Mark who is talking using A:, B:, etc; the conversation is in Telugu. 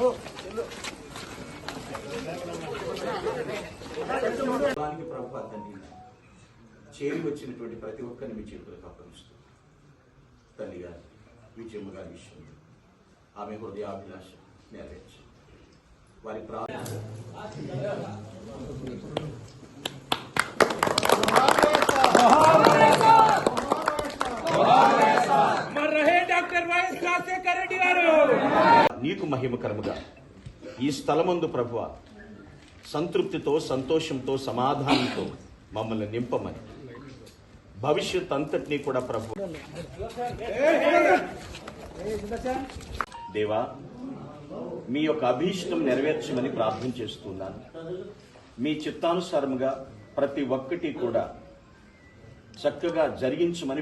A: 어, 일로. ప్రభు చేరి వచ్చినటువంటి ప్రతి ఒక్కరిని మీ చేతులకు అప్పగిస్తూ తల్లి గారి విజయమ్మ గారి విషయం ఆమె హృదయాభిలాష నెరవేర్చి. వారి
B: గారు.
A: నీకు మహిమకరముగా ఈ స్థలమందు ప్రభువ సంతృప్తితో సంతోషంతో సమాధానంతో మమ్మల్ని నింపమని. భవిష్యత్ అంతటినీ కూడా ప్రభు. దేవా మీ యొక్క అభీష్టం నెరవేర్చమని ప్రార్థన చేస్తున్నాను. మీ చిత్తానుసారముగా ప్రతి ఒక్కటి కూడా చక్కగా జరిగించమని